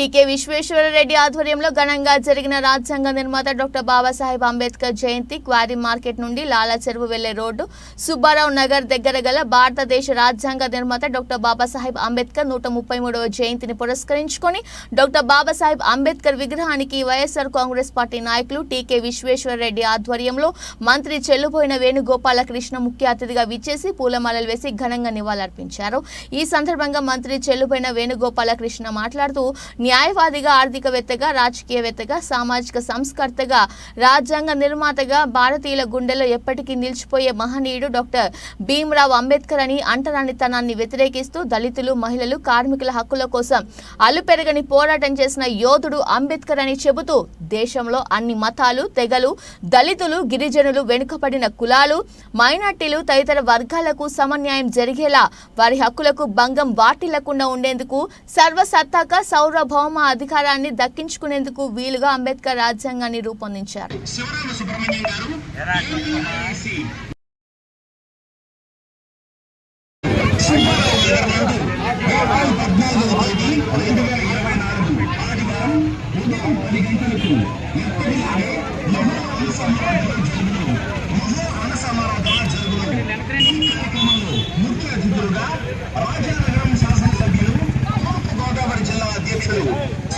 టీకే విశ్వేశ్వరరెడ్డి ఆధ్వర్యంలో ఘనంగా జరిగిన రాజ్యాంగ నిర్మాత doctor Babasaheb Ambedkar Jayanti quarry market నుండి లాలా చెరువు వెళ్ళే రోడ్డు సుబ్బారావు నగర్ దగ్గర గల భారతదేశ రాజ్యాంగ నిర్మాత డాక్టర్ బాబాసాహెబ్ అంబేద్కర్ నూట ముప్పై మూడవ జయంతిని పురస్కరించుకొని డాక్టర్ బాబాసాహెబ్ అంబేద్కర్ విగ్రహానికి వైఎస్ఆర్ కాంగ్రెస్ పార్టీ నాయకులు టీకే విశ్వేశ్వరరెడ్డి ఆధ్వర్యంలో మంత్రి చెల్లుబోయిన వేణుగోపాలకృష్ణ ముఖ్య అతిథిగా విచ్చేసి పూలమాలలు వేసి ఘనంగా నివాళులర్పించారు. ఈ సందర్భంగా మంత్రి చెల్లుబోయిన వేణుగోపాలకృష్ణ మాట్లాడుతూ న్యాయవాదిగా ఆర్థికవేత్తగా రాజకీయవేత్తగా సామాజిక సంస్కర్తగా రాజ్యాంగ నిర్మాతగా భారతీయుల గుండెలో ఎప్పటికీ నిలిచిపోయే మహనీయుడు డాక్టర్ భీమ్రావ్ అంబేద్కర్ అని అంటరానితనాన్ని వ్యతిరేకిస్తూ దళితులు మహిళలు కార్మికుల హక్కుల కోసం అలుపెరగని పోరాటం చేసిన యోధుడు అంబేద్కర్ అని చెబుతూ దేశంలో అన్ని మతాలు తెగలు దళితులు గిరిజనులు వెనుకబడిన కులాలు మైనార్టీలు తదితర వర్గాలకు సమన్యాయం జరిగేలా వారి హక్కులకు భంగం వాటిల్లకుండా ఉండేందుకు సర్వసత్తాక సౌరభౌమ అధికారాన్ని దక్కించుకునేందుకు వీలుగా అంబేద్కర్ రాజ్యాంగాన్ని రూపొందించారు ముఖ్య అతిథులుగా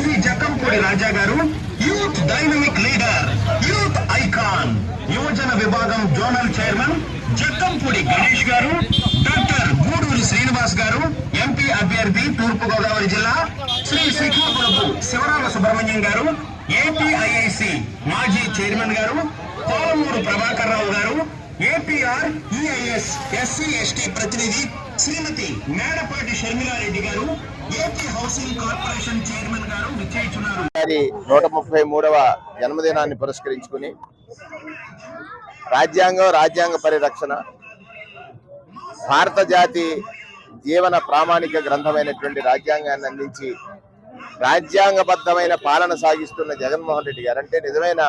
Shri Jakkampudi Raja garu youth dynamic leader youth icon యువజన విభాగం జోనల్ చైర్మన్ జక్కంపూడి గణేష్ గారు డాక్టర్ గూడూరి శ్రీనివాస్ గారు ఎంపీ అభ్యర్థి తూర్పు గోదావరి జిల్లా శ్రీ శిఖాపురపు శివరామ సుబ్రహ్మణ్యం గారు ఏపీఐఐసి మాజీ చైర్మన్ గారు కోలమూరు ప్రభాకర్ రావు గారు ఏపీఆర్ ఈఐఎస్ ఎస్సీ ఎస్టీ ప్రతినిధి శ్రీమతి మేడపాటి షర్మిలారెడ్డి గారు ఏపీ హౌసింగ్ కార్పొరేషన్ చైర్మన్ గారు విచ్చేస్తున్నారు గారి నూట ముప్పై మూడవ జన్మదినాన్ని పురస్కరించుకుని రాజ్యాంగం రాజ్యాంగ పరిరక్షణ భారత జాతి జీవన ప్రామాణిక గ్రంథమైనటువంటి రాజ్యాంగాన్ని అందించి రాజ్యాంగబద్ధమైన పాలన సాగిస్తున్న జగన్మోహన్ రెడ్డి గారు. అంటే నిజమైన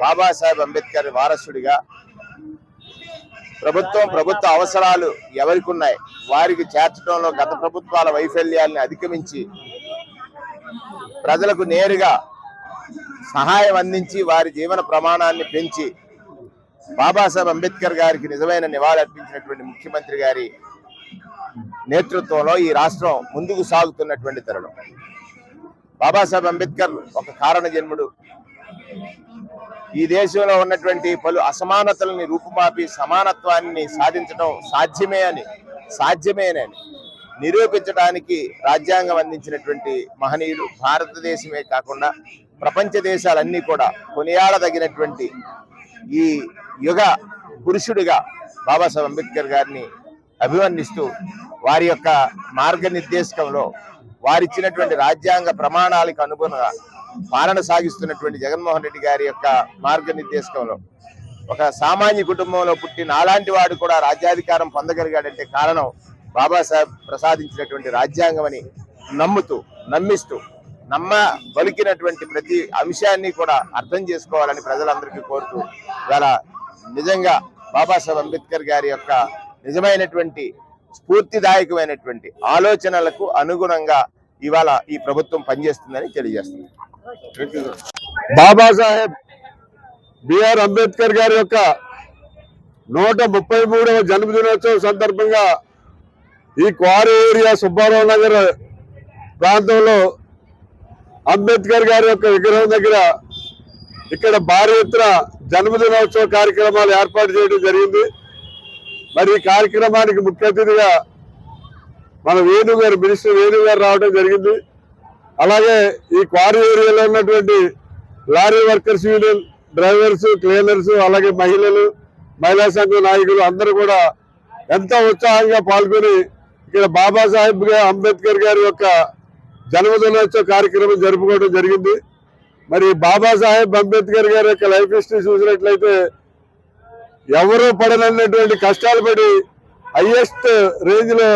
బాబాసాహెబ్ అంబేద్కర్ వారసుడిగా ప్రభుత్వం ప్రభుత్వ అవసరాలు ఎవరికి ఉన్నాయి వారికి చేర్చడంలో గత ప్రభుత్వాల వైఫల్యాల్ని అధిగమించి ప్రజలకు నేరుగా సహాయం అందించి వారి జీవన ప్రమాణాన్ని పెంచి బాబాసాహెబ్ అంబేద్కర్ గారికి నిజమైన నివాళులర్పించినటువంటి ముఖ్యమంత్రి గారి నేతృత్వంలో ఈ రాష్ట్రం ముందుకు సాగుతున్నటువంటి తరుణం. బాబాసాహెబ్ అంబేద్కర్ ఒక కారణ జన్ముడు. ఈ దేశంలో ఉన్నటువంటి పలు అసమానతల్ని రూపుమాపి సమానత్వాన్ని సాధించడం సాధ్యమే అని సాధ్యమేనని నిరూపించడానికి రాజ్యాంగం అందించినటువంటి మహనీయులు భారతదేశమే కాకుండా ప్రపంచ దేశాలన్నీ కూడా కొనియాడదగినటువంటి ఈ యుగ పురుషుడిగా బాబాసాహెబ్ అంబేద్కర్ గారిని అభివర్ణిస్తూ వారి యొక్క మార్గనిర్దేశకంలో వారిచ్చినటువంటి రాజ్యాంగ ప్రమాణాలకు అనుగుణంగా పాలన సాగిస్తున్నటువంటి జగన్మోహన్ రెడ్డి గారి యొక్క మార్గనిర్దేశకంలో ఒక సామాన్య కుటుంబంలో పుట్టిన అలాంటి వాడు కూడా రాజ్యాధికారం పొందగలిగాడంటే కారణం బాబాసాహెబ్ ప్రసాదించినటువంటి రాజ్యాంగం అని నమ్ముతూ నమ్మిస్తూ నమ్మ పలికినటువంటి ప్రతి అంశాన్ని కూడా అర్థం చేసుకోవాలని ప్రజలందరికీ కోరుతూ ఇవాళ నిజంగా బాబాసాహెబ్ అంబేద్కర్ గారి యొక్క నిజమైనటువంటి స్ఫూర్తిదాయకమైనటువంటి ఆలోచనలకు అనుగుణంగా ఇవాళ ఈ ప్రభుత్వం పనిచేస్తుందని తెలియజేస్తుంది బాబాసాహెబ్ బిఆర్ అంబేద్కర్ గారి యొక్క నూట ముప్పై మూడవ జన్మదినోత్సవం సందర్భంగా ఈ క్వారీ ఏరియా సుబ్బారావు నగర్ ప్రాంతంలో అంబేద్కర్ గారి యొక్క విగ్రహం దగ్గర ఇక్కడ భారీ ఎత్తున జన్మదినోత్సవ కార్యక్రమాలు ఏర్పాటు చేయడం జరిగింది. మరి ఈ కార్యక్రమానికి ముఖ్య అతిథిగా మన వేణు గారు మినిస్టర్ వేణు గారు రావడం జరిగింది. అలాగే ఈ క్వారీ ఏరియాలో ఉన్నటువంటి lorry workers union drivers cleaners అలాగే మహిళలు మహిళా సంఘం నాయకులు అందరూ కూడా ఎంతో ఉత్సాహంగా పాల్గొని ఇక్కడ బాబాసాహెబ్ అంబేద్కర్ గారి యొక్క జన్మదినోత్సవ కార్యక్రమం జరుపుకోవడం జరిగింది. మరి బాబాసాహెబ్ అంబేద్కర్ గారి యొక్క లైఫ్ హిస్టరీ చూసినట్లయితే ఎవరూ పడనన్నటువంటి కష్టాలు పడి హైయెస్ట్ రేంజ్లో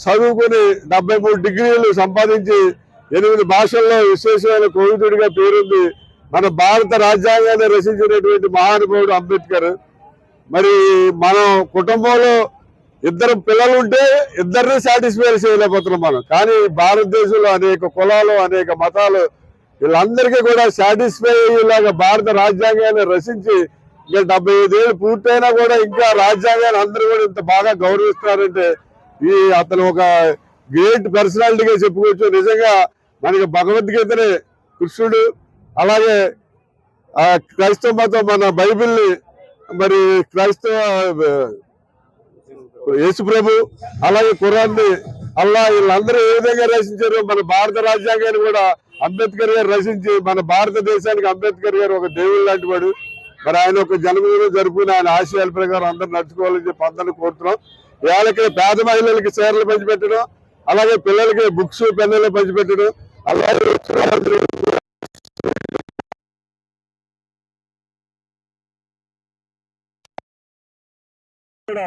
చదువుకుని డెబ్బై మూడు డిగ్రీలు సంపాదించి ఎనిమిది భాషల్లో విశేషమైన కోవిదుడిగా పేరుంది మన భారత రాజ్యాంగాన్ని రచించినటువంటి మహానుభావుడు అంబేద్కర్. మరి మనం కుటుంబంలో ఇద్దరు పిల్లలు ఉంటే ఇద్దరిని సాటిస్ఫై చేయలేకపోతున్నాం మనం. కానీ భారతదేశంలో అనేక కులాలు అనేక మతాలు వీళ్ళందరికీ కూడా సాటిస్ఫై అయ్యేలాగా భారత రాజ్యాంగాన్ని రచించి ఇంకా డెబ్బై ఐదేళ్ళు పూర్తయినా కూడా ఇంకా రాజ్యాంగాన్ని అందరూ కూడా ఇంత బాగా గౌరవిస్తున్నారంటే ఈ అతను ఒక గ్రేట్ పర్సనాలిటీగా చెప్పుకోవచ్చు. నిజంగా మనకి భగవద్గీతని కృష్ణుడు అలాగే ఆ క్రైస్తవ మతం మన బైబిల్ని మరి క్రైస్తవ యేసుప్రభు అలాగే కురాన్ని అల్లా వీళ్ళందరూ ఏ విధంగా రచించారు మన భారత రాజ్యాంగాన్ని కూడా అంబేద్కర్ గారు రచించి మన భారతదేశానికి అంబేద్కర్ గారు ఒక దేవుడు లాంటి వాడు. మరి ఆయన ఒక జన్మదినం జరుపుకుని ఆయన ఆశయాల ప్రకారం అందరూ నడుచుకోవాలని చెప్పి అందరిని కోరుతున్నాం. వాళ్ళకి పేద మహిళలకి చీరలు పంచిపెట్టడం అలాగే పిల్లలకి బుక్స్ పెన్నులు పంచిపెట్టడం అలాగే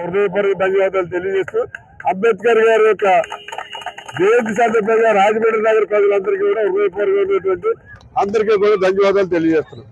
హృదయపూర్వక ధన్యవాదాలు తెలియజేస్తూ అంబేద్కర్ గారి యొక్క జయంతి సందర్భంగా రాజమండ్రి నగర ప్రజలందరికీ కూడా హృదయపూర్వకమైనటువంటి అందరికీ కూడా ధన్యవాదాలు తెలియజేస్తున్నాం.